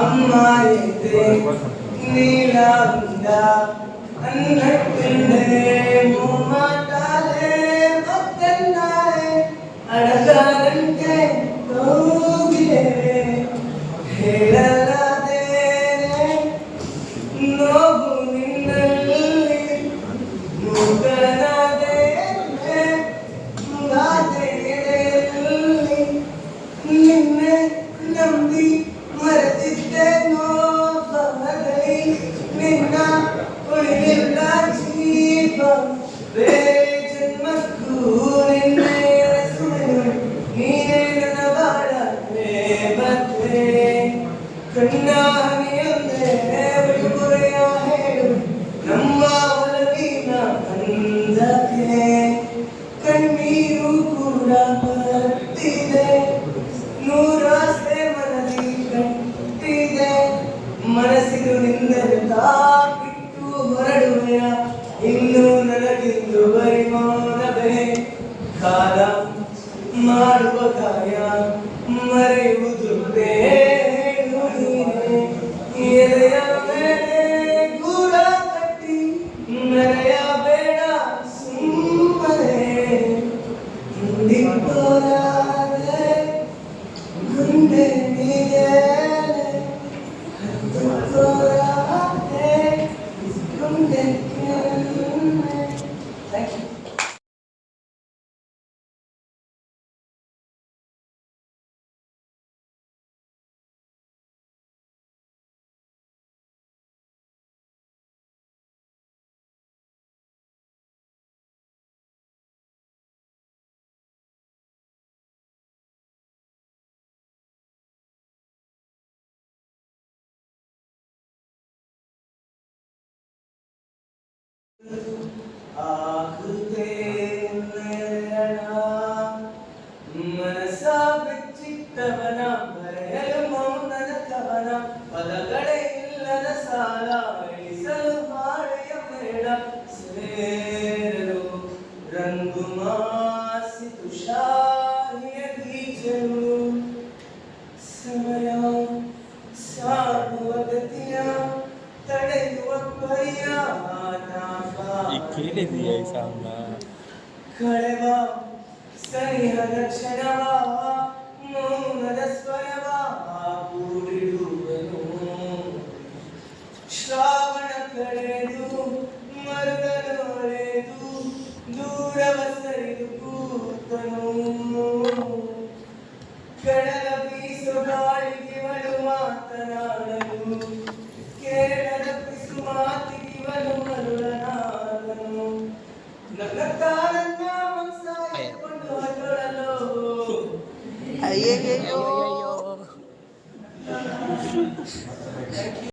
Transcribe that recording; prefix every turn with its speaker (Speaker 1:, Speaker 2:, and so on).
Speaker 1: അമ്മായത് നീലാണ്ട അന്നത്തിന്റെ മൂമാട്ടാലേ പത്തന്നാലെ അടകാനന്റെ തോകിലേ ഹേളലാതെ നോകു നിന്നൽ മുഖനാദേ നിന്നെ നമ്പി ನಿನ್ನೆ ನಂಬಿ ಮರೆತಿದ್ದೆ ನೋವದಲ್ಲಿ ನಿನ್ನ ಉಳಿಲಿಲ್ಲ ಜೀವ ಬೇ ಜನ್ಮಕ್ಕೂ ನಿನ್ನೆ ಸುಳಿವು ನೀನೇ ನನ್ನ ಬಾಳ ಬತ್ತೆ ಕಣ್ಣಾನಿಯಂದೆ ಬಿಡುಗರೆಯ ಹೇಳು ನಮ್ಮ ಒಲವಿನ ಅಂದಕ್ಕೆ ಕಣ್ಣೀರು ಕೂಡ ಬಿಟ್ಟು ಹೊರಡುವೆಯ, ಇನ್ನು ನನಗಿಂದು ಬರಿ ಮಾಡಬೇ ಕಾಲ ಮಾಡುವ ಕಾರ್ಯ ಮರೆಯುವುದು ಬೇಡು. ಎದೆಯ ಮೇಲೆ ಗೂಡ ಕಟ್ಟಿ ಮರೆಯಬೇಡ ಸುಮ್ಮನೆ ಹಿಂದಿಪ್ಪರಾದೆ ಮುಂದೆ ನೀಗೇನೆ 그대
Speaker 2: ಕೇಳಿದೀಯ ಈ ಸಾಂಗ
Speaker 1: ಕಳೆವ ಸನಿಹದ ಕ್ಷಣವ ಮೌನದ ಸ್ವರವ ಕೂಡಿಡುವನು. ಶ್ರಾವಣ ಕಳೆದು ದೂರವ ಸರಿದು ಕೂತನು. ay, ay,
Speaker 3: ay.